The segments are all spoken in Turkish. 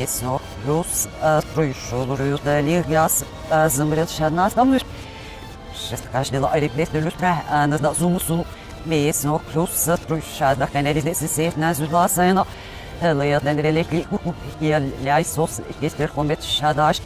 Песню плюс пройшов далі яс замречена стамиш. Шесткаждила реплекти люстра, а на зумусу. Песню плюс пройшада каналізесі сейф на зюдла сайна. Леяден релеклі я ляйсос кестер комет шадаш.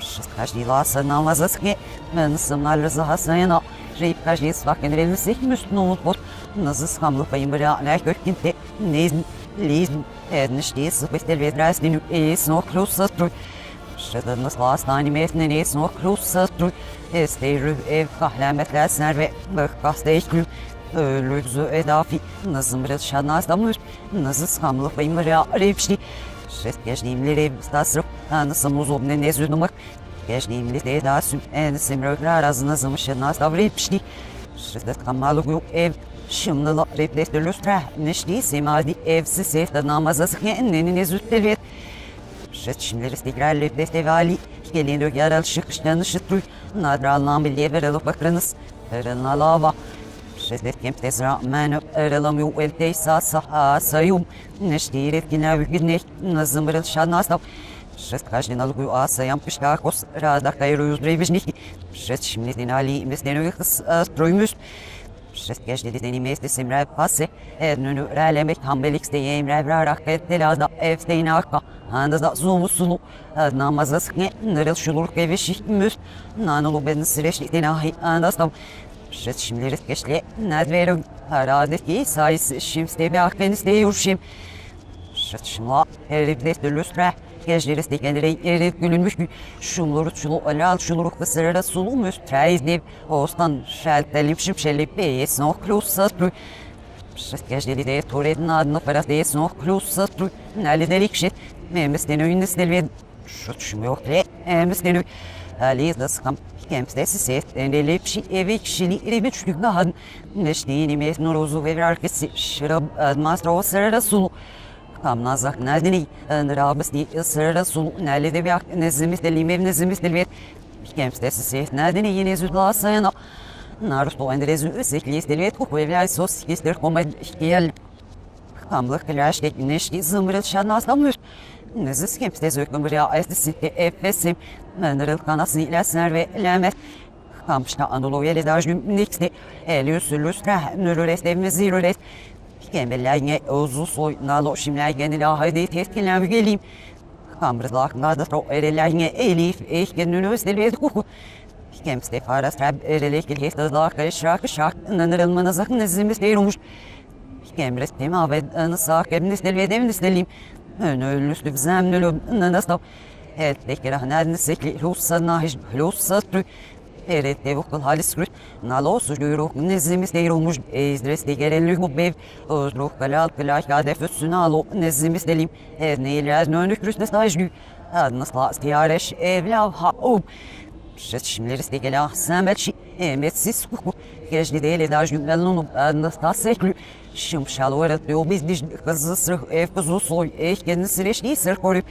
Шесткаждила сана заске, мен сымналь захасайна. Жейп каждес вакен релмесек мүстіну вот. Nazı skamlık bayım bıra alayk görkinti. Nezm, lizm, edniş diye sıfestel ve dresdin üyeyiz nokruz satru. Şadınız hastane mefneniz nokruz satru. Esteyru ev kahlemet lesner ve bıkkah değişkül. Ölüzü edafi nazım biraz şanaz damır. Nazı skamlık bayım bıra arevşli. Şeskejdiğimleri tasrıf anısım uzun ne nezünümük. Geçtiğimli de daha süm en simrökler azına zımışın az davrı etmişti. Şiddet kamalı yok ev Şimdi la repletti lustra. Nişli semadi evsiz sefta namazası kendini nezütteli. Şet şimdileri istikrar repletti vali. Gelin yaral şıkışlanı şıtru. Nadrallan bilye veralı bakranız. Fırına lava. Şiddet kem tezra menü. Aralam yok elte saha sayum. Nişli retkine ülgüne. Nazımırıl şanasam. Шест каждый на лугу асаям пешкакос рада кайрую древежники. Шест şimdiden ali mesleğini stroymüş. Шест Geschlechtlichkeit des im Passe, Ernünü Relemek Hambelix deyim Revra Rahmet Telada Efteyn Akka, Handada Zumusulu, Namazı Sıkne, Nırıl Şulur Kevi Şihmüs, Nanulu Ben Sireşlik Denahi Andasam, Şes Şimleri Geçle, Nedverim, Haradeki Sayısı Şimste Ve Akdeniz Deyurşim, Şes Şimla, Eribde Dülüsre, Geceleri stekenleri erip gülünmüş gül. Şumları çulu alal şuluru kısırara sulu müstreyiz dev. Ostan şeltelim şimşelip no klusatru. Şest geceleri de turedin adına para deyes no klusatru. Nali delik şet. Memisten öyünde stelved. Şut şum yok le. Memisten Ali da sıkam. Kemstesi set. Endelip şi evi kişili iri üçlük daha. Neştiğini mes norozu ve arkası. Şırab admastra o sırara sulu. Kamna zak nadini nrabas ni sırra sul nali de biak nezimiz de limev nezimiz de vet kemstesi se nadini yine zudla sayana. Narsto endrezu üsekli de vet ku evlay sos ister koma gel kamlık klaş de neşki zımrıl şanaslamır Nezis kemstesi öküm bir ya esti efesim. Nrıl kanas nilasner ve lamet Kamşta Anadolu yeli dajüm niksti Elius lustra nürüres devmezi rüres Gembelerine ozu soy nalo şimler la haydi teskinler geleyim. Kamrızlak nada tro erelerine elif eşken üniversiteli ve kuku. Kemste faras rab erelek hestazlak şak şak nanırılmanı zakın nezimiz değilmiş. Kemres tema ve anısak emnistel ve demnislelim. Ön ölüslü zemnülü nanasab. Evet tekrar nernesekli hlusa nahiş hlusa trü. Evet, de vokal halis grüt. Nalo sujuruk nezimiz değilmiş. Ezdres de gerellik bu bev. Ozruk kalal kalal kade füssün alo nezimiz delim. Evet, neyler nönük rüsne stajgü. Adnas la stiyareş evlav ha ob. Şet şimdileri de gel ah sen belçi. Emetsiz kuku. Gecli değil edaj günlerinin adnas ta seklü. Şimşal öğret diyor biz diş kızı sırf ev kızı soy. Eh kendini sireçliği sır koruyup.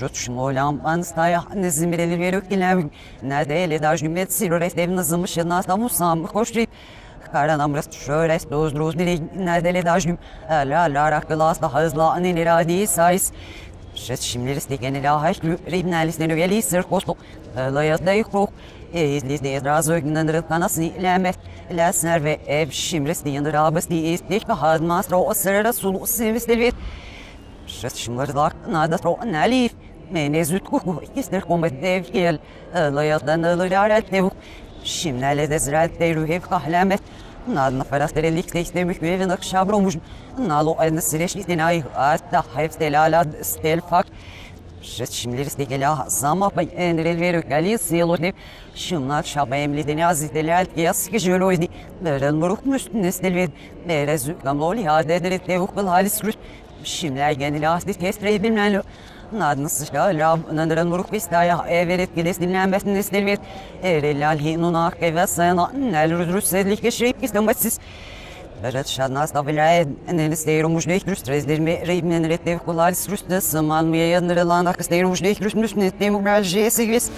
Rutschen Oğlan Stayahane Zimreli Verük İlem Nerde Elidar Cümet Siruret Devnazım Şınas Damusam Koşri Karan amrıs şöyle doz doz dili nerde ledajım la la rakılas da hızla anelera değil sayıs Şet şimdiris de genel ahal ribnelis de nüveli sır kostu layat da yukruk izlis de yadraz ögünden rıtkanasını ilemet. Lesner ve ev şimdiris de yandır abis de istik ve hazmas ro sırra sulu sivis de шимлардак надо тро налив. Мене зутку истер комет девгел. Лаятдан ларат девук. Şimdele de ziraat de ruhev kahlemet. Nad na farasterelik de işte mükmevin akşabromuş. Nalo aynı sireçlik denay hatta heftelala stelfak. Şet şimdileri de gela zama bay enrel verük gali siyelo de. Şimnat şaba emli de nazi de lal yas ki jöloydi. Beren muruk müstüne stelved. Berezü gamloli hade de devuk bel halis rüt. Şimdiler gene lastik kestre bilmem Nadnısı şala nandıran muruk bistaya everet gides dinlenmesin istelvet. Erelal hinunak eve sayana nel rüdrüs sedlik geçirip istemezsiz. Beret şadnas da vilayet enel isteyirmuş ne ikrüst rezlerimi reymen rettev kulal sürüstte sıman mıya yanırılan akısteyirmuş ne ikrüst müsnettim ugraljiye sigris.